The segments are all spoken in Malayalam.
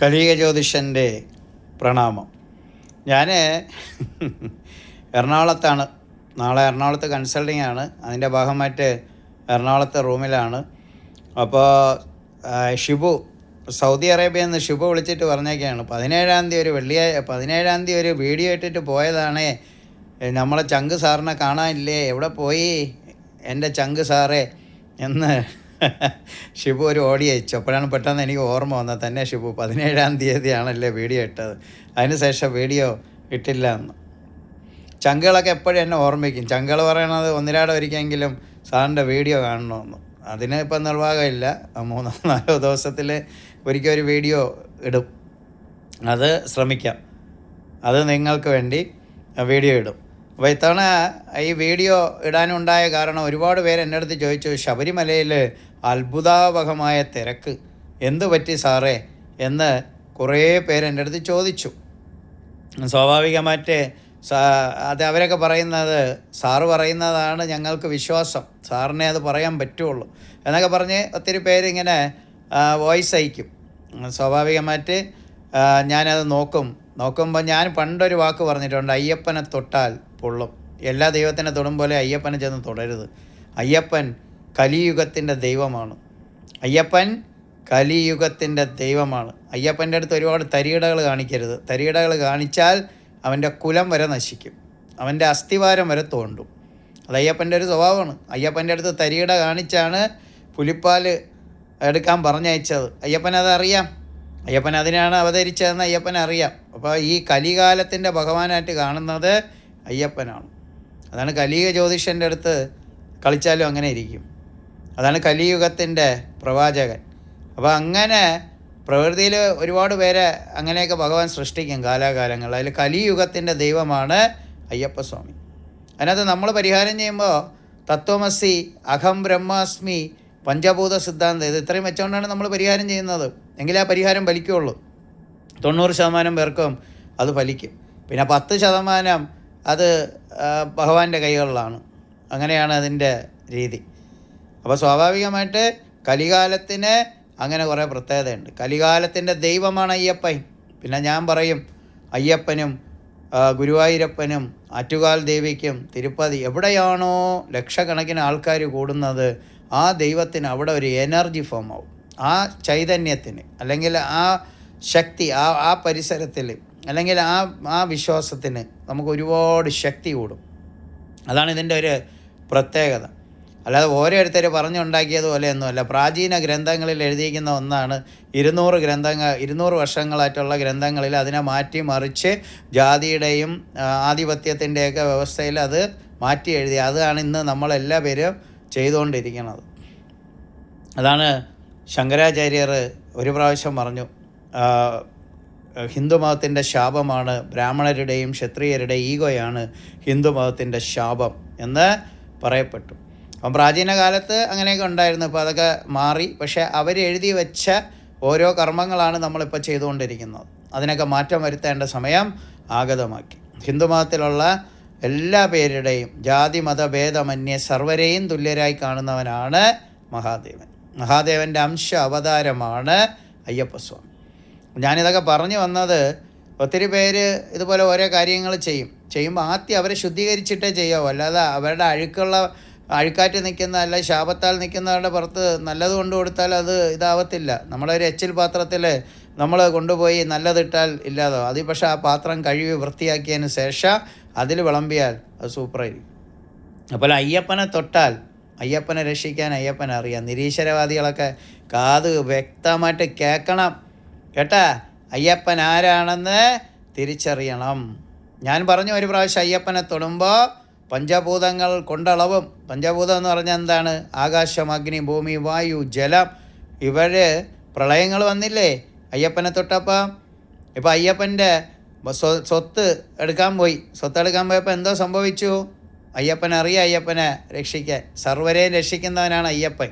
കലിക ജ്യോതിഷന്റെ പ്രണാമം. ഞാൻ എറണാകുളത്താണ്. നാളെ എറണാകുളത്ത് കൺസൾട്ടിംഗ് ആണ്. അതിന്റെ ഭാഗമായിട്ട് എറണാകുളത്തെ റൂമിലാണ്. അപ്പോൾ ഷിബു സൗദി അറേബ്യയിൽ നിന്ന് ഷിബു വിളിച്ചിട്ട് പറഞ്ഞേക്കാണ്. പതിനേഴാം തീയതി ഒരു വെള്ളിയാഴ്ച പതിനേഴാം തീയതി ഒരു വീഡിയോ ഇട്ടിട്ട് പോയതാണേ. നമ്മളെ ചങ്ക് സാറിനെ കാണാനില്ലേ? എവിടെ പോയി? എന്റെ ചങ്ക് സാറേ എന്ന് ഷിബു ഒരു ഓടി അയച്ചു. അപ്പോഴാണ് പെട്ടെന്ന് എനിക്ക് ഓർമ്മ വന്നത് തന്നെ ഷിബു പതിനേഴാം തീയതിയാണല്ലേ വീഡിയോ ഇട്ടത്. അതിനുശേഷം വീഡിയോ ഇട്ടില്ല എന്ന് ചങ്കുകളൊക്കെ എപ്പോഴും എന്നെ ഓർമ്മിക്കും. ചങ്കുകൾ പറയണത് ഒന്നിരാടെ ഒരിക്കലെങ്കിലും സാറിന്റെ വീഡിയോ കാണണമെന്ന്. അതിന് ഇപ്പം നിർവാഹമില്ല. മൂന്നോ നാലോ ദിവസത്തിൽ ഒരിക്കൽ ഒരു വീഡിയോ ഇടും. അത് ശ്രമിക്കാം. അത് നിങ്ങൾക്ക് വേണ്ടി വീഡിയോ ഇടും. അപ്പോൾ ഇത്തവണ ഈ വീഡിയോ ഇടാനുണ്ടായ കാരണം ഒരുപാട് പേര് എന്റെ അടുത്ത് ചോദിച്ചു ശബരിമലയിൽ അത്ഭുതാവഹമായ തിരക്ക്. എന്ത് പറ്റി സാറേ? എന്ന് കുറേ പേര് എന്റെ അടുത്ത് ചോദിച്ചു. സ്വാഭാവികമായിട്ട് അത് അവരൊക്കെ പറയുന്നത് സാറ് പറയുന്നതാണ് ഞങ്ങൾക്ക് വിശ്വാസം. സാറിനെ അത് പറയാൻ പറ്റുള്ളൂ. എന്നൊക്കെ പറഞ്ഞ് ഒത്തിരി പേരിങ്ങനെ വോയിസ് അയക്കും. സ്വാഭാവികമായിട്ട് ഞാനത് നോക്കും. നോക്കുമ്പോൾ ഞാൻ പണ്ടൊരു വാക്ക് പറഞ്ഞിട്ടുണ്ട് അയ്യപ്പനെ തൊട്ടാൽ പൊള്ളും. എല്ലാ ദൈവത്തിനെ തൊടും പോലെ അയ്യപ്പനെ ചെന്ന് തൊടരുത്. അയ്യപ്പൻ കലിയുഗത്തിന്റെ ദൈവമാണ്. അയ്യപ്പൻ കലിയുഗത്തിന്റെ ദൈവമാണ്. അയ്യപ്പന്റെ അടുത്ത് ഒരുപാട് തരികിടകൾ കാണിക്കരുത്. തരികിടകൾ കാണിച്ചാൽ അവന്റെ കുലം വരെ നശിക്കും. അവന്റെ അസ്ഥിവാരം വരെ തോണ്ടും. അത് അയ്യപ്പന്റെ ഒരു സ്വഭാവമാണ്. അയ്യപ്പന്റെ അടുത്ത് തരികിട കാണിച്ചാണ് പുലിപ്പാൽ എടുക്കാൻ പറഞ്ഞയച്ചത്. അയ്യപ്പൻ അതറിയാം. അയ്യപ്പൻ അതിനാണ് അവതരിച്ചതെന്ന് അയ്യപ്പൻ അറിയാം. അപ്പോൾ ഈ കലികാലത്തിന്റെ ഭഗവാനായിട്ട് കാണുന്നത് അയ്യപ്പനാണ്. അതാണ് കലിക ജ്യോതിഷന്റെ അടുത്ത് കളിച്ചാലും അങ്ങനെ ഇരിക്കും. അതാണ് കലിയുഗത്തിന്റെ പ്രവാചകൻ. അപ്പോൾ അങ്ങനെ പ്രകൃതിയിൽ ഒരുപാട് പേരെ അങ്ങനെയൊക്കെ ഭഗവാൻ സൃഷ്ടിക്കും കാലാകാലങ്ങൾ അതിൽ കലിയുഗത്തിന്റെ ദൈവമാണ് അയ്യപ്പസ്വാമി. അതിനകത്ത് നമ്മൾ പരിഹാരം ചെയ്യുമ്പോൾ തത്വമസി അഹം ബ്രഹ്മാസ്മി പഞ്ചഭൂത സിദ്ധാന്തം ഇത് ഇത്രയും വെച്ചുകൊണ്ടാണ് നമ്മൾ പരിഹാരം ചെയ്യുന്നത്. എങ്കിലേ ആ പരിഹാരം ഫലിക്കുകയുള്ളൂ തൊണ്ണൂറ് ശതമാനം പേർക്കും അത് ഫലിക്കും. പിന്നെ പത്ത് ശതമാനം അത് ഭഗവാന്റെ കൈകളിലാണ്. അങ്ങനെയാണ് അതിന്റെ രീതി. അപ്പോൾ സ്വാഭാവികമായിട്ട് കലികാലത്തിന് അങ്ങനെ കുറേ പ്രത്യേകതയുണ്ട്. കലികാലത്തിന്റെ ദൈവമാണ് അയ്യപ്പൻ. പിന്നെ ഞാൻ പറയും അയ്യപ്പനും ഗുരുവായൂരപ്പനും ആറ്റുകാൽ ദേവിക്കും തിരുപ്പതി എവിടെയാണോ ലക്ഷക്കണക്കിന് ആൾക്കാർ കൂടുന്നത് ആ ദൈവത്തിന് അവിടെ ഒരു എനർജി ഫോം ആവും. ആ ചൈതന്യത്തിന് അല്ലെങ്കിൽ ആ ശക്തി ആ ആ പരിസരത്തിൽ അല്ലെങ്കിൽ ആ ആ വിശ്വാസത്തിന് നമുക്ക് ഒരുപാട് ശക്തി കൂടും. അതാണ് ഇതിന്റെ ഒരു പ്രത്യേകത. അല്ലാതെ ഓരോരുത്തർ പറഞ്ഞുണ്ടാക്കിയതുപോലെയൊന്നുമല്ല പ്രാചീന ഗ്രന്ഥങ്ങളിൽ എഴുതിയിരിക്കുന്ന ഒന്നാണ് ഇരുന്നൂറ് ഗ്രന്ഥങ്ങൾ ഇരുന്നൂറ് വർഷങ്ങളായിട്ടുള്ള ഗ്രന്ഥങ്ങളിൽ അതിനെ മാറ്റി മറിച്ച് ജാതിയുടെയും ആധിപത്യത്തിന്റെയൊക്കെ വ്യവസ്ഥയിൽ അത് മാറ്റി എഴുതി. അതാണ് ഇന്ന് നമ്മളെല്ലാ പേരും ചെയ്തുകൊണ്ടിരിക്കുന്നത്. അതാണ് ശങ്കരാചാര്യർ ഒരു പ്രാവശ്യം പറഞ്ഞു ഹിന്ദുമതത്തിന്റെ ശാപമാണ് ബ്രാഹ്മണരുടെയും ക്ഷത്രിയരുടെയും ഈഗോയാണ് ഹിന്ദുമതത്തിന്റെ ശാപം എന്ന് പറയപ്പെട്ടു. അപ്പം പ്രാചീന കാലത്ത് അങ്ങനെയൊക്കെ ഉണ്ടായിരുന്നു. ഇപ്പോൾ അതൊക്കെ മാറി. പക്ഷേ അവർ എഴുതി വെച്ച ഓരോ കർമ്മങ്ങളാണ് നമ്മളിപ്പോൾ ചെയ്തുകൊണ്ടിരിക്കുന്നത്. അതിനൊക്കെ മാറ്റം വരുത്തേണ്ട സമയം ആഗതമാക്കി. ഹിന്ദുമതത്തിലുള്ള എല്ലാ പേരുടെയും ജാതി മതഭേദമന്യേ സർവരെയും തുല്യരായി കാണുന്നവനാണ് മഹാദേവൻ. മഹാദേവന്റെ അംശ അവതാരമാണ് അയ്യപ്പസ്വാമി. ഞാനിതൊക്കെ പറഞ്ഞു വന്നത് ഒത്തിരി പേര് ഇതുപോലെ ഓരോ കാര്യങ്ങൾ ചെയ്യും. ചെയ്യുമ്പോൾ ആദ്യം അവരെ ശുദ്ധീകരിച്ചിട്ടേ ചെയ്യാവൂ അല്ലാതെ അവരുടെ അഴുക്കുള്ള അഴുക്കാറ്റ് നിൽക്കുന്ന അല്ല ശാപത്താൽ നിൽക്കുന്നവരുടെ പുറത്ത് നല്ലത് കൊണ്ടു കൊടുത്താൽ അത് ഇതാവത്തില്ല. നമ്മളൊരു എച്ചിൽ പാത്രത്തിൽ നമ്മൾ കൊണ്ടുപോയി നല്ലതിട്ടാൽ ഇല്ലാതോ അത് പക്ഷേ ആ പാത്രം കഴുകി വൃത്തിയാക്കിയതിന് ശേഷം അതിൽ വിളമ്പിയാൽ അത് സൂപ്പറായിരിക്കും. അപ്പോൾ അയ്യപ്പനെ തൊട്ടാൽ അയ്യപ്പനെ രക്ഷിക്കാൻ അയ്യപ്പനെ അറിയാം. നിരീശ്വരവാദികളൊക്കെ കാത് വ്യക്തമായിട്ട് കേൾക്കണം. കേട്ടാ? അയ്യപ്പൻ ആരാണെന്ന് തിരിച്ചറിയണം. ഞാൻ പറഞ്ഞു ഒരു പ്രാവശ്യം അയ്യപ്പനെ തൊടുമ്പോൾ പഞ്ചഭൂതങ്ങൾ കൊണ്ടളവും. പഞ്ചഭൂതം എന്ന് പറഞ്ഞാൽ എന്താണ്? ആകാശം അഗ്നി ഭൂമി വായു ജലം. ഇവർ പ്രളയങ്ങൾ വന്നില്ലേ? അയ്യപ്പനെ തൊട്ടപ്പം. ഇപ്പം അയ്യപ്പന്റെ സ്വ- സ്വത്ത് എടുക്കാൻ പോയി. സ്വത്ത് എടുക്കാൻ പോയപ്പോൾ എന്തോ സംഭവിച്ചു? അയ്യപ്പനെ അറിയാം അയ്യപ്പനെ രക്ഷിക്കാൻ. സർവരെയും രക്ഷിക്കുന്നവനാണ് അയ്യപ്പൻ.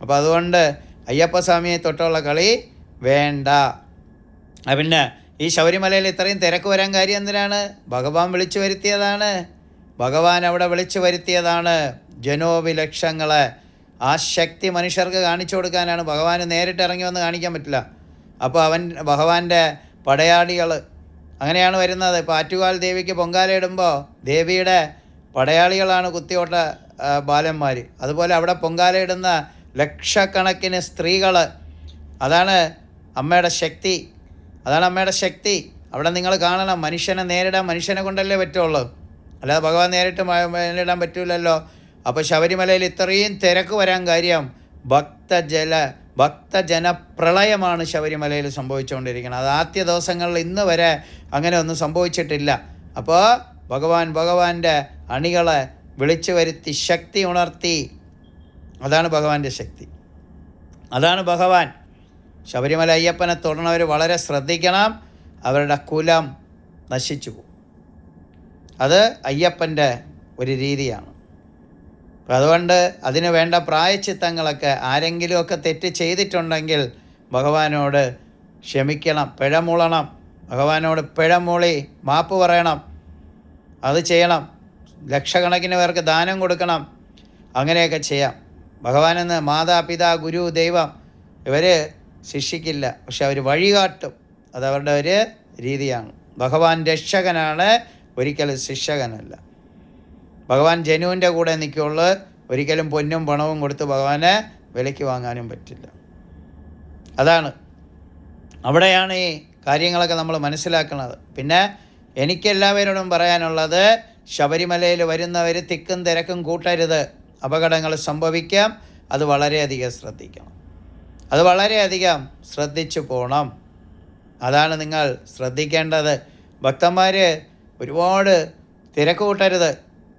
അപ്പോൾ അതുകൊണ്ട് അയ്യപ്പസ്വാമിയെ തൊട്ടുള്ള കളി വേണ്ട. പിന്നെ ഈ ശബരിമലയിൽ ഇത്രയും തിരക്ക് വരാൻ കാര്യം എന്തിനാണ്? ഭഗവാൻ വിളിച്ചു വരുത്തിയതാണ്. ഭഗവാൻ അവിടെ വിളിച്ചു വരുത്തിയതാണ് ജനോവിലക്ഷങ്ങളെ ആ ശക്തി മനുഷ്യർക്ക് കാണിച്ചു കൊടുക്കാനാണ്. ഭഗവാന് നേരിട്ട് ഇറങ്ങി വന്ന് കാണിക്കാൻ പറ്റില്ല. അപ്പോൾ അവൻ ഭഗവാന്റെ പടയാളികൾ അങ്ങനെയാണ് വരുന്നത്. ഇപ്പോൾ ആറ്റുകാൽ ദേവിക്ക് പൊങ്കാല ഇടുമ്പോൾ ദേവിയുടെ പടയാളികളാണ് കുത്തിയോട്ട ബാലന്മാർ അതുപോലെ അവിടെ പൊങ്കാല ഇടുന്ന ലക്ഷക്കണക്കിന് സ്ത്രീകൾ അതാണ് അമ്മയുടെ ശക്തി. അതാണ് അമ്മയുടെ ശക്തി. അവിടെ നിങ്ങൾ കാണണം. മനുഷ്യനെ നേരിടാൻ മനുഷ്യനെ കൊണ്ടല്ലേ പറ്റുള്ളൂ. അല്ലാതെ ഭഗവാൻ നേരിട്ട് മേലിടാൻ പറ്റില്ലല്ലോ പറ്റൂലല്ലോ. അപ്പോൾ ശബരിമലയിൽ ഇത്രയും തിരക്ക് വരാൻ കാര്യം ഭക്തജല ഭക്തജനപ്രളയമാണ് ശബരിമലയിൽ സംഭവിച്ചുകൊണ്ടിരിക്കുന്നത്. അത് ആദ്യ ദിവസങ്ങളിൽ ഇന്ന് വരെ അങ്ങനെ ഒന്നും സംഭവിച്ചിട്ടില്ല. അപ്പോൾ ഭഗവാൻ ഭഗവാന്റെ അണികളെ വിളിച്ചു വരുത്തി ശക്തി ഉണർത്തി. അതാണ് ഭഗവാന്റെ ശക്തി. അതാണ് ഭഗവാൻ. ശബരിമല അയ്യപ്പനെ തൊടുന്നവർ വളരെ ശ്രദ്ധിക്കണം. അവരുടെ കുലം നശിച്ചു പോകും. അത് അയ്യപ്പന്റെ ഒരു രീതിയാണ്. അതുകൊണ്ട് അതിന് വേണ്ട പ്രായച്ചിത്തങ്ങളൊക്കെ ആരെങ്കിലുമൊക്കെ തെറ്റ് ചെയ്തിട്ടുണ്ടെങ്കിൽ ഭഗവാനോട് ക്ഷമിക്കണം പിഴമുളണം. ഭഗവാനോട് പിഴമുളി മാപ്പ് പറയണം. അത് ചെയ്യണം. ലക്ഷക്കണക്കിന് പേർക്ക് ദാനം കൊടുക്കണം. അങ്ങനെയൊക്കെ ചെയ്യാം. ഭഗവാനെന്ന് മാതാപിതാ ഗുരു ദൈവം ഇവർ ശിക്ഷിക്കില്ല. പക്ഷെ അവർ വഴികാട്ടും. അതവരുടെ ഒരു രീതിയാണ്. ഭഗവാൻ രക്ഷകനാണ്. ഒരിക്കലും ശിക്ഷകനല്ല. ഭഗവാൻ ജനുവിന്റെ കൂടെ നിൽക്കുള്ളൂ ഒരിക്കലും പൊന്നും പണവും കൊടുത്ത് ഭഗവാനെ വിലയ്ക്ക് വാങ്ങാനും പറ്റില്ല. അതാണ്. അവിടെയാണ് ഈ കാര്യങ്ങളൊക്കെ നമ്മൾ മനസ്സിലാക്കുന്നത്. പിന്നെ എനിക്ക് എല്ലാവരോടും പറയാനുള്ളത് ശബരിമലയിൽ വരുന്നവർ തിക്കും തിരക്കും കൂട്ടരുത്. അപകടങ്ങൾ സംഭവിക്കാം. അത് വളരെയധികം ശ്രദ്ധിക്കണം. അത് വളരെയധികം ശ്രദ്ധിച്ചു പോകണം അതാണ് നിങ്ങൾ ശ്രദ്ധിക്കേണ്ടത്. ഭക്തന്മാർ ഒരുപാട് തിരക്ക് കൂട്ടരുത്.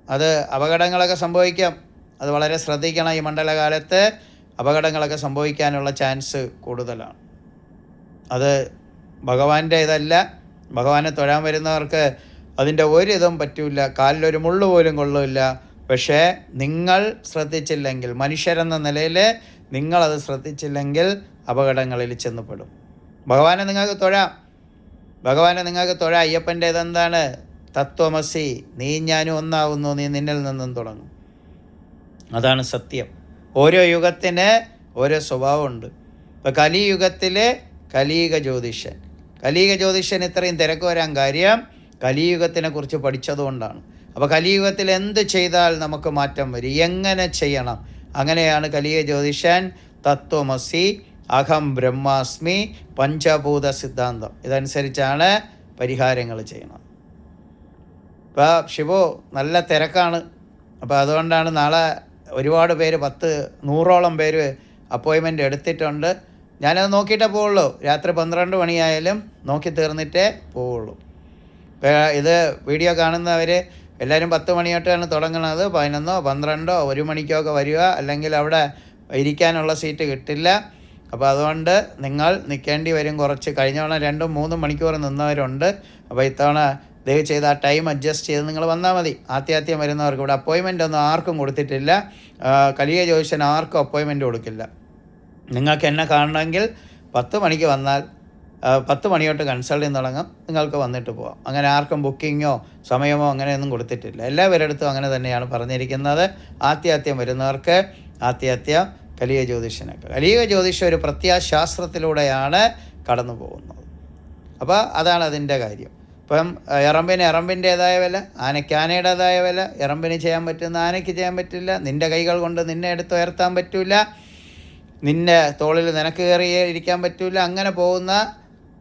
അത് അപകടങ്ങളൊക്കെ സംഭവിക്കാം. അത് വളരെ ശ്രദ്ധിക്കണം. ഈ മണ്ഡലകാലത്ത് അപകടങ്ങളൊക്കെ സംഭവിക്കാനുള്ള ചാൻസ് കൂടുതലാണ്. അത് ഭഗവാന്റെ ഇതല്ല. ഭഗവാനെ തൊഴാൻ വരുന്നവർക്ക് അതിന്റെ ഒരിതും പറ്റില്ല കാലിലൊരു മുള്ളു പോലും കൊള്ളില്ല. പക്ഷേ നിങ്ങൾ ശ്രദ്ധിച്ചില്ലെങ്കിൽ മനുഷ്യരെന്ന നിലയിൽ നിങ്ങളത് ശ്രദ്ധിച്ചില്ലെങ്കിൽ അപകടങ്ങളിൽ ചെന്നപ്പെടും ഭഗവാനെ നിങ്ങൾക്ക് തൊഴാം. ഭഗവാനെ നിങ്ങൾക്ക് തൊഴാം. അയ്യപ്പന്റെ ഇതെന്താണ് തത്വമസി നീ ഞാനും ഒന്നാവുന്നു നീ നിന്നിൽ നിന്നും തുടങ്ങും. അതാണ് സത്യം. ഓരോ യുഗത്തിന് ഓരോ സ്വഭാവമുണ്ട്. ഇപ്പോൾ കലിയുഗത്തിലെ കലിയുഗ ജ്യോതിഷൻ കലിയുഗ ജ്യോതിഷൻ ഇത്രയും തിരക്ക് വരാൻ കാര്യം കലിയുഗത്തിനെ കുറിച്ച് പഠിച്ചതുകൊണ്ടാണ്. അപ്പോൾ കലിയുഗത്തിൽ എന്ത് ചെയ്താൽ നമുക്ക് മാറ്റം വരും? എങ്ങനെ ചെയ്യണം? അങ്ങനെയാണ് കലിയ ജ്യോതിഷൻ തത്വമസി അഹം ബ്രഹ്മാസ്മി പഞ്ചഭൂത സിദ്ധാന്തം. ഇതനുസരിച്ചാണ് പരിഹാരങ്ങൾ ചെയ്യുന്നത്. ഇപ്പോൾ ഷിബു നല്ല തിരക്കാണ്. അപ്പോൾ അതുകൊണ്ടാണ് നാളെ ഒരുപാട് പേര് പത്ത് നൂറോളം പേര് അപ്പോയിൻമെന്റ് എടുത്തിട്ടുണ്ട്. ഞാനത് നോക്കിയിട്ടേ പോവുള്ളൂ. രാത്രി പന്ത്രണ്ട് മണിയായാലും നോക്കി തീർന്നിട്ടേ പോവുള്ളൂ. ഇപ്പോൾ ഇത് വീഡിയോ കാണുന്നവർ എല്ലാവരും പത്ത് മണി തൊട്ടാണ് തുടങ്ങുന്നത് പതിനൊന്നോ പന്ത്രണ്ടോ ഒരു മണിക്കോ ഒക്കെ വരിക. അല്ലെങ്കിൽ അവിടെ ഇരിക്കാനുള്ള സീറ്റ് കിട്ടില്ല. അപ്പോൾ അതുകൊണ്ട് നിങ്ങൾ നിൽക്കേണ്ടി വരും കുറച്ച്. കഴിഞ്ഞ തവണ രണ്ടും മൂന്നും മണിക്കൂർ നിന്നവരുണ്ട്. അപ്പോൾ ഇത്തവണ ദയവ് ചെയ്ത് ആ ടൈം അഡ്ജസ്റ്റ് ചെയ്ത് നിങ്ങൾ വന്നാൽ മതി. ആത്യാത്യം വരുന്നവർക്ക് ഇവിടെ അപ്പോയിൻമെന്റ് ഒന്നും ആർക്കും കൊടുത്തിട്ടില്ല. കലിയ ജ്യോതിഷൻ ആർക്കും അപ്പോയിൻമെന്റ് കൊടുക്കില്ല. നിങ്ങൾക്ക് എന്നെ കാണണമെങ്കിൽ പത്ത് മണിക്ക് വന്നാൽ പത്ത് മണിയോട്ട് കൺസൾട്ടിങ് തുടങ്ങും. നിങ്ങൾക്ക് വന്നിട്ട് പോവാം. അങ്ങനെ ആർക്കും ബുക്കിങ്ങോ സമയമോ അങ്ങനെയൊന്നും കൊടുത്തിട്ടില്ല. എല്ലാവരുടെ അടുത്തും അങ്ങനെ തന്നെയാണ് പറഞ്ഞിരിക്കുന്നത്. ആത്യാത്യം വരുന്നവർക്ക് ആത്യാത്യ കലിയ ജ്യോതിഷനൊക്കെ. കലിയ ജ്യോതിഷം ഒരു പ്രത്യാശാസ്ത്രത്തിലൂടെയാണ് കടന്നു പോകുന്നത് അപ്പോൾ അതാണ് അതിന്റെ കാര്യം. ഇപ്പം എറമ്പിന് എറമ്പിന്റേതായ വില ആനയ്ക്ക് ആനയുടേതായ വില എറമ്പിന് ചെയ്യാൻ പറ്റുന്ന ആനയ്ക്ക് ചെയ്യാൻ പറ്റില്ല നിന്റെ കൈകൾ കൊണ്ട് നിന്നെ എടുത്ത് ഉയർത്താൻ പറ്റില്ല നിന്റെ തോളിൽ നിനക്ക് കയറി ഇരിക്കാൻ പറ്റില്ല അങ്ങനെ പോകുന്ന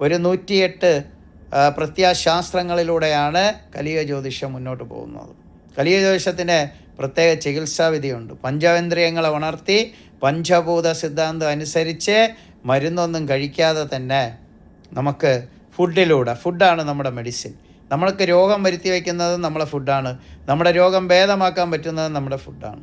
ഒരു നൂറ്റിയെട്ട് പ്രത്യാശാസ്ത്രങ്ങളിലൂടെയാണ് കലിയ ജ്യോതിഷം മുന്നോട്ട് പോകുന്നത്. കലിയ ജ്യോതിഷത്തിന് പ്രത്യേക ചികിത്സാവിധിയുണ്ട്. പഞ്ചേന്ദ്രിയങ്ങളെ ഉണർത്തി പഞ്ചഭൂത സിദ്ധാന്തം അനുസരിച്ച് മരുന്നൊന്നും കഴിക്കാതെ തന്നെ നമുക്ക് ഫുഡിലൂടെ. ഫുഡാണ് നമ്മുടെ മെഡിസിൻ. നമ്മൾക്ക് രോഗം വരുത്തി വയ്ക്കുന്നത് നമ്മളെ ഫുഡാണ്. നമ്മുടെ രോഗം ഭേദമാക്കാൻ പറ്റുന്നത് നമ്മുടെ ഫുഡാണ്.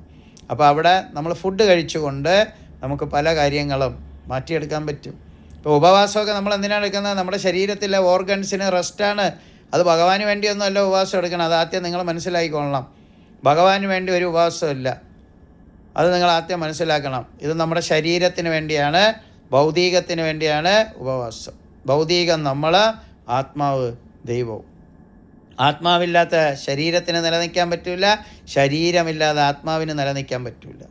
അപ്പോൾ അവിടെ നമ്മൾ ഫുഡ് കഴിച്ചുകൊണ്ട് നമുക്ക് പല കാര്യങ്ങളും മാറ്റിയെടുക്കാൻ പറ്റും. ഇപ്പോൾ ഉപവാസമൊക്കെ നമ്മൾ എന്തിനാണ് എടുക്കുന്നത്? നമ്മുടെ ശരീരത്തിലെ ഓർഗൻസിന് റെസ്റ്റാണ്. അത് ഭഗവാന് വേണ്ടിയൊന്നും അല്ല ഉപവാസം എടുക്കണം അത് ആദ്യം നിങ്ങൾ മനസ്സിലാക്കിക്കൊള്ളണം. ഭഗവാന് വേണ്ടി ഒരു ഉപവാസമില്ല അത് നിങ്ങൾ ആദ്യം മനസ്സിലാക്കണം. ഇത് നമ്മുടെ ശരീരത്തിന് വേണ്ടിയാണ് ഭൗതികത്തിന് വേണ്ടിയാണ് ഉപവാസം. ഭൗതികം നമ്മൾ ആത്മാവ് ദൈവവും. ആത്മാവില്ലാത്ത ശരീരത്തിന് നിലനിൽക്കാൻ പറ്റില്ല ശരീരമില്ലാതെ ആത്മാവിന് നിലനിൽക്കാൻ പറ്റില്ല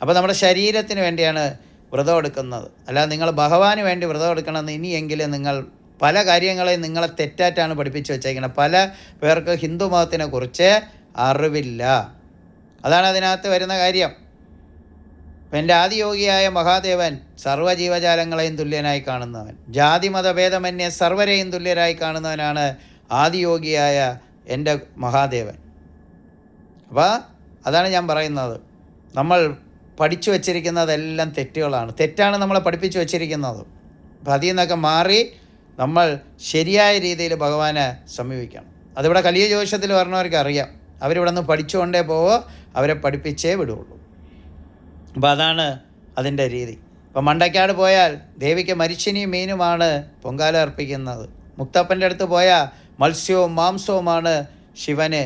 അപ്പോൾ നമ്മുടെ ശരീരത്തിന് വേണ്ടിയാണ് വ്രതം എടുക്കുന്നത്. അല്ലാതെ നിങ്ങൾ ഭഗവാന് വേണ്ടി വ്രതം എടുക്കണമെന്ന് ഇനിയെങ്കിലും നിങ്ങൾ പല കാര്യങ്ങളെയും നിങ്ങളെ തെറ്റാറ്റാണ് പഠിപ്പിച്ചു വെച്ചേക്കുന്നത് പല പേർക്ക് ഹിന്ദു മതത്തിനെ കുറിച്ച് അറിവില്ല. അതാണ് അതിനകത്ത് വരുന്ന കാര്യം. എന്റെ ആദിയോഗിയായ മഹാദേവൻ സർവജീവജാലങ്ങളെയും തുല്യനായി കാണുന്നവൻ. ജാതി മതഭേദമന്യേ സർവരെയും തുല്യരായി കാണുന്നവനാണ് ആദിയോഗിയായ എന്റെ മഹാദേവൻ. അപ്പോൾ അതാണ് ഞാൻ പറയുന്നത്. നമ്മൾ പഠിച്ചു വച്ചിരിക്കുന്നതെല്ലാം തെറ്റുകളാണ്. തെറ്റാണ് നമ്മളെ പഠിപ്പിച്ചു വച്ചിരിക്കുന്നത്. അപ്പം അതിൽ നിന്നൊക്കെ മാറി നമ്മൾ ശരിയായ രീതിയിൽ ഭഗവാനെ സമീപിക്കണം. അതിവിടെ കലിയ ജോഷത്തിൽ പറഞ്ഞവർക്ക് അറിയാം. അവരിവിടെ നിന്ന് പഠിച്ചുകൊണ്ടേ പോവോ അവരെ പഠിപ്പിച്ചേ വിടുകയുള്ളൂ അപ്പോൾ അതാണ് അതിന്റെ രീതി. അപ്പോൾ മണ്ടക്കാട് പോയാൽ ദേവിക്ക് മരിച്ചിനിയും മീനുമാണ് പൊങ്കാല അർപ്പിക്കുന്നത്. മുത്തപ്പന്റെ അടുത്ത് പോയാൽ മത്സ്യവും മാംസവുമാണ് ശിവന്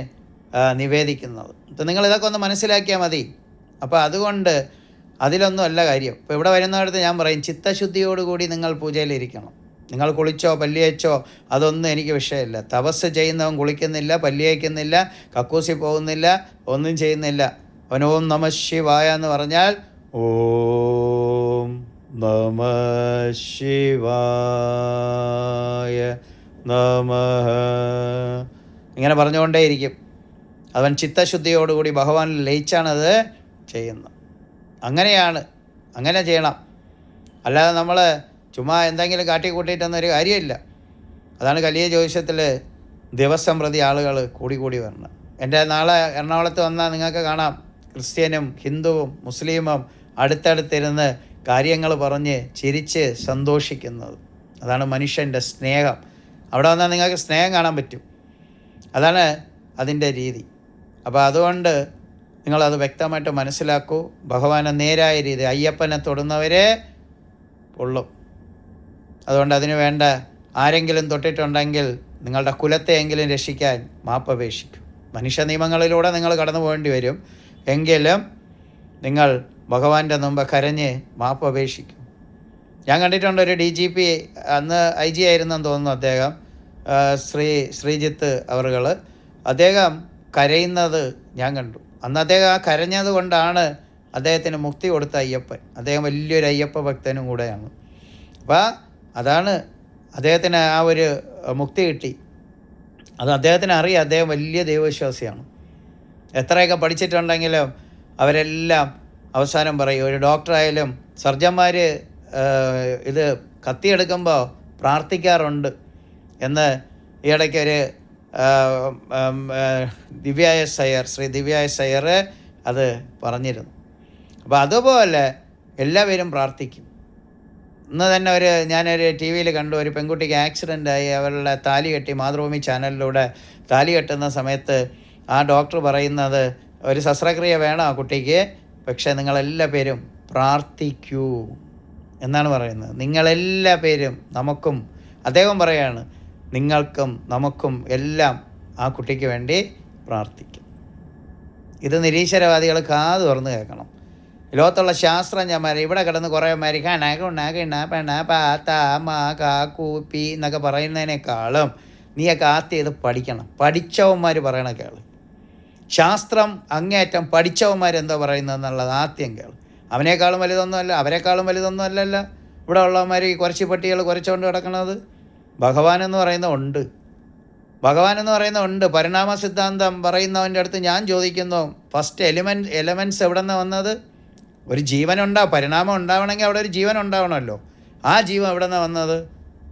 നിവേദിക്കുന്നത്. അപ്പോൾ നിങ്ങൾ ഇതൊക്കെ ഒന്ന് മനസ്സിലാക്കിയാൽ മതി. അപ്പോൾ അതുകൊണ്ട് അതിലൊന്നും അല്ല കാര്യം. ഇപ്പോൾ ഇവിടെ വരുന്നിടത്ത് ഞാൻ പറയും ചിത്തശുദ്ധിയോടുകൂടി നിങ്ങൾ പൂജയിലിരിക്കണം നിങ്ങൾ കുളിച്ചോ പല്ലിയച്ചോ അതൊന്നും എനിക്ക് വിഷയമില്ല. തപസ് ചെയ്യുന്നവൻ കുളിക്കുന്നില്ല പല്ലിയയ്ക്കുന്നില്ല കക്കൂസി പോകുന്നില്ല ഒന്നും ചെയ്യുന്നില്ല. അവൻ ഓം നമ ശിവായ എന്ന് പറഞ്ഞാൽ ഓം നമ ശിവായ നമ. ഇങ്ങനെ പറഞ്ഞുകൊണ്ടേയിരിക്കും. അവൻ ചിത്തശുദ്ധിയോടുകൂടി ഭഗവാനിൽ ലയിച്ചാണത് ചെയ്യുന്നത്. അങ്ങനെയാണ് അങ്ങനെ ചെയ്യണം. അല്ലാതെ നമ്മൾ ചുമ്മാ എന്തെങ്കിലും കാട്ടി കൂട്ടിയിട്ടെന്നൊരു ഒരു കാര്യമില്ല. അതാണ് കലിയ ജ്യോതിഷത്തിൽ ദിവസം പ്രതി ആളുകൾ കൂടി കൂടി വരണം എന്റെ നാളെ എറണാകുളത്ത് വന്നാൽ നിങ്ങൾക്ക് കാണാം. ക്രിസ്ത്യനും ഹിന്ദുവും മുസ്ലിമും അടുത്തടുത്തിരുന്ന് കാര്യങ്ങൾ പറഞ്ഞ് ചിരിച്ച് സന്തോഷിക്കുന്നത്. അതാണ് മനുഷ്യന്റെ സ്നേഹം. അവിടെ വന്നാൽ നിങ്ങൾക്ക് സ്നേഹം കാണാൻ പറ്റും. അതാണ് അതിന്റെ രീതി. അപ്പോൾ അതുകൊണ്ട് നിങ്ങളത് വ്യക്തമായിട്ട് മനസ്സിലാക്കൂ. ഭഗവാനെ നേരായ രീതി. അയ്യപ്പനെ തൊടുന്നവരെ പൊള്ളും അതുകൊണ്ട് അതിന് വേണ്ട ആരെങ്കിലും തൊട്ടിട്ടുണ്ടെങ്കിൽ നിങ്ങളുടെ കുലത്തെയെങ്കിലും രക്ഷിക്കാൻ മാപ്പപേക്ഷിക്കും. മനുഷ്യ നിയമങ്ങളിലൂടെ നിങ്ങൾ കടന്നു പോകേണ്ടി വരും. എങ്കിലും നിങ്ങൾ ഭഗവാന്റെ മുമ്പ് കരഞ്ഞ് മാപ്പപേക്ഷിക്കും ഞാൻ കണ്ടിട്ടുണ്ട് ഒരു ഡി ജി പി അന്ന് ഐ ജി ആയിരുന്നെന്ന് തോന്നുന്നു അദ്ദേഹം ശ്രീ ശ്രീജിത്ത് അവറുകൾ അദ്ദേഹം കരയുന്നത് ഞാൻ കണ്ടു. അന്ന് അദ്ദേഹം ആ കരഞ്ഞത് കൊണ്ടാണ് അദ്ദേഹത്തിന് മുക്തി കൊടുത്ത അയ്യപ്പൻ. അദ്ദേഹം വലിയൊരു അയ്യപ്പ ഭക്തനും കൂടെയാണ്. അപ്പോൾ അതാണ് അദ്ദേഹത്തിന് ആ ഒരു മുക്തി കിട്ടി. അത് അദ്ദേഹത്തിന് അറിയാം അദ്ദേഹം വലിയ ദൈവവിശ്വാസിയാണ്. എത്രയൊക്കെ പഠിച്ചിട്ടുണ്ടെങ്കിലും അവരെല്ലാം അവസാനം പറയും. ഒരു ഡോക്ടറായാലും സർജന്മാർ ഇത് കത്തിയെടുക്കുമ്പോൾ പ്രാർത്ഥിക്കാറുണ്ട്. എന്ന് ഈയിടയ്ക്ക് ഒരു ദിവ്യായ അയ്യർ ശ്രീ ദിവ്യായ സയ്യർ അത് പറഞ്ഞിരുന്നു. അപ്പോൾ അതുപോലെ എല്ലാവരും പ്രാർത്ഥിക്കും. ഇന്ന് തന്നെ ഒരു ഞാനൊരു ടി വിയിൽ കണ്ടു ഒരു പെൺകുട്ടിക്ക് ആക്സിഡന്റ് ആയി അവരുടെ താലി കെട്ടി മാതൃഭൂമി ചാനലിലൂടെ താലി കെട്ടുന്ന സമയത്ത് ആ ഡോക്ടർ പറയുന്നത് ഒരു ശസ്ത്രക്രിയ വേണം ആ കുട്ടിക്ക്? പക്ഷേ നിങ്ങളെല്ലാ പേരും പ്രാർത്ഥിക്കൂ. എന്നാണ് പറയുന്നത്. നിങ്ങളെല്ലാ പേരും നമുക്കും അദ്ദേഹം പറയാണ് നിങ്ങൾക്കും നമുക്കും എല്ലാം ആ കുട്ടിക്ക് വേണ്ടി പ്രാർത്ഥിക്കും. ഇത് നിരീശ്വരവാദികൾ കാത് തുറന്ന് കേൾക്കണം. ലോകത്തുള്ള ശാസ്ത്രജ്ഞന്മാർ ഇവിടെ കിടന്ന് കുറേ മരിക്കാൻ എന്നൊക്കെ പറയുന്നതിനേക്കാളും നീയൊക്കെ ആദ്യം ഇത് പഠിക്കണം. പഠിച്ചവന്മാർ പറയണ കേൾ. ശാസ്ത്രം അങ്ങേയറ്റം പഠിച്ചവന്മാരെന്താ പറയുന്നത് എന്നുള്ളത് ആദ്യം കേൾ. അവനേക്കാളും വലുതൊന്നുമല്ല അവരെക്കാളും വലുതൊന്നും അല്ലല്ല ഇവിടെ ഉള്ളവന്മാർ ഈ കുറച്ച് പട്ടികൾ കുറച്ചുകൊണ്ട് കിടക്കണത്. ഭഗവാൻ എന്ന് പറയുന്ന ഉണ്ട്. ഭഗവാൻ എന്ന് പറയുന്ന ഉണ്ട്. പരിണാമ സിദ്ധാന്തം പറയുന്നവന്റെ അടുത്ത് ഞാൻ ചോദിക്കുന്നു. ഫസ്റ്റ് എലിമെന്റ് എലമെന്റ്സ് എവിടെ നിന്ന് വന്നത്? ഒരു ജീവൻ ഉണ്ടാവും പരിണാമം ഉണ്ടാവണമെങ്കിൽ അവിടെ ഒരു ജീവൻ ഉണ്ടാവണമല്ലോ ആ ജീവൻ എവിടെ നിന്നാണ് വന്നത്?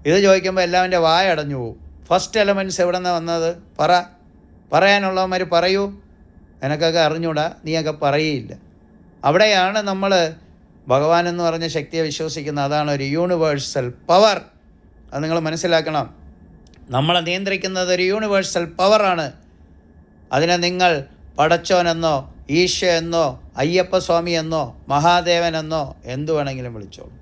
ഇത് ചോദിക്കുമ്പോൾ എല്ലാവന്റെ വായ അടഞ്ഞു പോകും ഫസ്റ്റ് എലമെന്റ്സ് എവിടെ നിന്നാണ് വന്നത്? പറ. പറയാനുള്ളവന്മാർ പറയൂ. നിനക്കൊക്കെ അറിഞ്ഞൂടാ നീയൊക്കെ പറയില്ല അവിടെയാണ് നമ്മൾ ഭഗവാൻ എന്ന് പറഞ്ഞ ശക്തിയെ വിശ്വസിക്കുന്നത്. അതാണ് ഒരു യൂണിവേഴ്സൽ പവർ അത് നിങ്ങൾ മനസ്സിലാക്കണം. നമ്മളെ നിയന്ത്രിക്കുന്നത് ഒരു യൂണിവേഴ്സൽ പവറാണ് അതിനെ നിങ്ങൾ പടച്ചോനെന്നോ ഈശോ എന്നോ അയ്യപ്പസ്വാമി എന്നോ മഹാദേവൻ എന്നോ എന്തു വേണമെങ്കിലും വിളിച്ചോളൂ.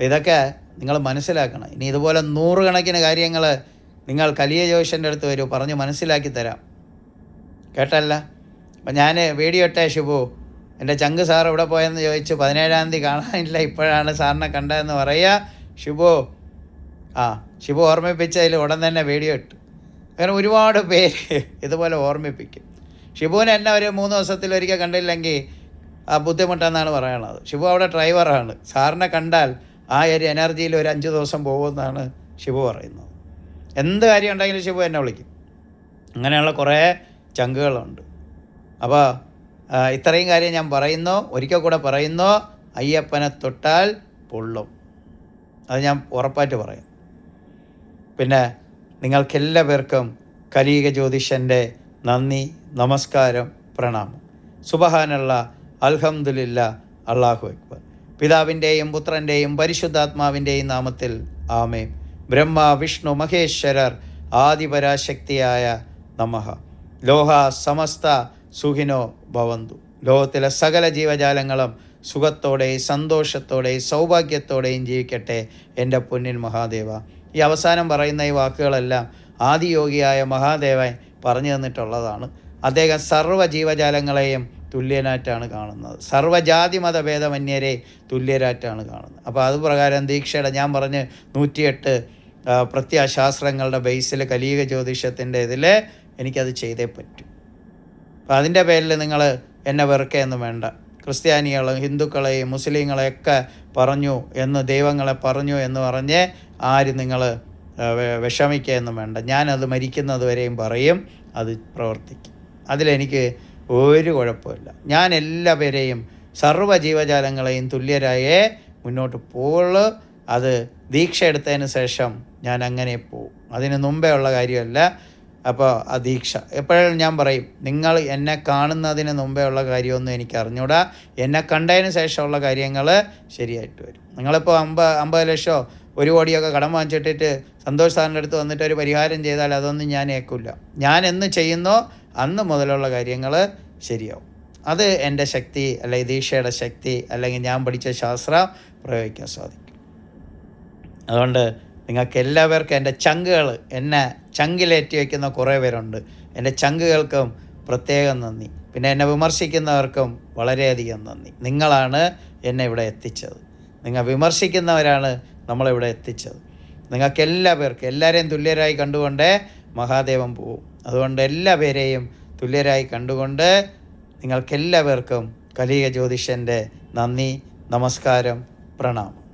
ഇതൊക്കെ നിങ്ങൾ മനസ്സിലാക്കണം. ഇനി ഇതുപോലെ നൂറുകണക്കിന് കാര്യങ്ങൾ നിങ്ങൾ കലിയ ജോഷന്റെ അടുത്ത് വരൂ പറഞ്ഞ് മനസ്സിലാക്കി തരാം. കേട്ടല്ല? അപ്പം ഞാൻ വീഡിയോ ഇട്ടേ ഷിബു എന്റെ ചങ്ക് സാർ ഇവിടെ പോയെന്ന് ചോദിച്ചു പതിനേഴാം തീയതി കാണാനില്ല ഇപ്പോഴാണ് സാറിനെ കണ്ടതെന്ന് പറയുക. ശുഭോ. ആ ഷിബു ഓർമ്മിപ്പിച്ചതിൽ ഉടൻ തന്നെ വീഡിയോ ഇട്ടു. അങ്ങനെ ഒരുപാട് പേര് ഇതുപോലെ ഓർമ്മിപ്പിക്കും. ഷിബുവിനെ എന്നെ ഒരു മൂന്ന് ദിവസത്തിൽ ഒരിക്കൽ കണ്ടില്ലെങ്കിൽ ആ, ബുദ്ധിമുട്ടെന്നാണ് പറയണത്. ഷിബു അവിടെ ഡ്രൈവറാണ്. സാറിനെ കണ്ടാൽ ആ ഒരു എനർജിയിൽ ഒരു അഞ്ച് ദിവസം പോകുമെന്നാണ് ഷിബു പറയുന്നത്. എന്ത് കാര്യം ഉണ്ടെങ്കിലും ഷിബു എന്നെ വിളിക്കും. അങ്ങനെയുള്ള കുറേ ചങ്കുകളുണ്ട്. അപ്പോൾ ഇത്രയും കാര്യം ഞാൻ പറയുന്നു. ഒരിക്കൽ കൂടെ പറയുന്നു. അയ്യപ്പനെ തൊട്ടാൽ പൊള്ളും. അത് ഞാൻ ഉറപ്പായിട്ട് പറയും. പിന്നെ നിങ്ങൾക്കെല്ലാ പേർക്കും കലീക ജ്യോതിഷന്റെ നന്ദി നമസ്കാരം പ്രണാമം. സുബഹാനുള്ള അൽഹംദുലില്ല അള്ളാഹു അക്ബർ. പിതാവിന്റെയും പുത്രന്റെയും പരിശുദ്ധാത്മാവിന്റെയും നാമത്തിൽ ആമേ ബ്രഹ്മ വിഷ്ണു മഹേശ്വരർ ആദിപരാശക്തിയായ നമഃ ലോഹ സമസ്ത സുഖിനോ ഭവന്തു. ലോകത്തിലെ സകല ജീവജാലങ്ങളും സുഖത്തോടെയും സന്തോഷത്തോടെ സൗഭാഗ്യത്തോടെയും ജീവിക്കട്ടെ എന്റെ പൊന്നിൻ മഹാദേവ. ഈ അവസാനം പറയുന്ന ഈ വാക്കുകളെല്ലാം ആദിയോഗിയായ മഹാദേവൻ പറഞ്ഞു തന്നിട്ടുള്ളതാണ്. അദ്ദേഹം സർവ ജീവജാലങ്ങളെയും തുല്യനായിട്ടാണ് കാണുന്നത്. സർവജാതി മതഭേദമന്യരെ തുല്യരായിട്ടാണ് കാണുന്നത്. അപ്പോൾ അത് പ്രകാരം ദീക്ഷയുടെ ഞാൻ പറഞ്ഞ് നൂറ്റിയെട്ട് പ്രത്യാശാസ്ത്രങ്ങളുടെ ബേസിൽ കലീക ജ്യോതിഷത്തിന്റെ ഇതിൽ എനിക്കത് ചെയ്തേ പറ്റൂ. അപ്പം അതിന്റെ പേരിൽ നിങ്ങൾ എന്നെ വെറുക്കുകയെന്നും വേണ്ട. ക്രിസ്ത്യാനികളും ഹിന്ദുക്കളെയും മുസ്ലിങ്ങളെയൊക്കെ പറഞ്ഞു എന്ന് ദൈവങ്ങളെ പറഞ്ഞു എന്ന് പറഞ്ഞ് ആര് നിങ്ങൾ വിഷമിക്കുകയെന്നും വേണ്ട. ഞാനത് മരിക്കുന്നത് വരെയും പറയും അത് പ്രവർത്തിക്കും. അതിലെനിക്ക് ഒരു കുഴപ്പമില്ല. ഞാൻ എല്ലാ പേരെയും സർവ ജീവജാലങ്ങളെയും തുല്യരായേ മുന്നോട്ട് പോകുള്ളു അത് ദീക്ഷ എടുത്തതിന് ശേഷം ഞാൻ അങ്ങനെ പോകും അതിന് മുമ്പേ ഉള്ള കാര്യമല്ല. അപ്പോൾ ആ ദീക്ഷ എപ്പോഴും ഞാൻ പറയും നിങ്ങൾ എന്നെ കാണുന്നതിന് മുമ്പേ ഉള്ള കാര്യമൊന്നും എനിക്ക് അറിഞ്ഞൂടാ. എന്നെ കണ്ടതിന് ശേഷമുള്ള കാര്യങ്ങൾ ശരിയായിട്ട് വരും. നിങ്ങളിപ്പോൾ അമ്പ അമ്പത് ലക്ഷമോ ഒരു കോടിയൊക്കെ കടം വാങ്ങിച്ചിട്ടിട്ട് സന്തോഷ് സാറിന്റെ അടുത്ത് വന്നിട്ട് ഒരു പരിഹാരം ചെയ്താൽ അതൊന്നും ഞാൻ ഏക്കില്ല ഞാൻ എന്ന് ചെയ്യുന്നോ അന്ന് മുതലുള്ള കാര്യങ്ങൾ ശരിയാവും. അത് എന്റെ ശക്തി അല്ലെങ്കിൽ ദീക്ഷയുടെ ശക്തി അല്ലെങ്കിൽ ഞാൻ പഠിച്ച ശാസ്ത്രം പ്രയോഗിക്കാൻ സാധിക്കും. അതുകൊണ്ട് നിങ്ങൾക്ക് എല്ലാവർക്കും എന്റെ ചങ്കുകൾ എന്നെ ചങ്കിലേറ്റി വയ്ക്കുന്ന കുറേ പേരുണ്ട്. എന്റെ ചങ്കുകൾക്കും പ്രത്യേകം നന്ദി. പിന്നെ എന്നെ വിമർശിക്കുന്നവർക്കും വളരെയധികം നന്ദി. നിങ്ങളാണ് എന്നെ ഇവിടെ എത്തിച്ചത്. നിങ്ങൾ വിമർശിക്കുന്നവരാണ് നമ്മളിവിടെ എത്തിച്ചത്. നിങ്ങൾക്ക് എല്ലാ പേർക്കും എല്ലാവരെയും തുല്യരായി കണ്ടുകൊണ്ട് മഹാദേവൻ പോവും. അതുകൊണ്ട് എല്ലാ പേരെയും തുല്യരായി കണ്ടുകൊണ്ട് നിങ്ങൾക്കെല്ലാവർക്കും കലിക ജ്യോതിഷന്റെ നന്ദി നമസ്കാരം പ്രണാമം.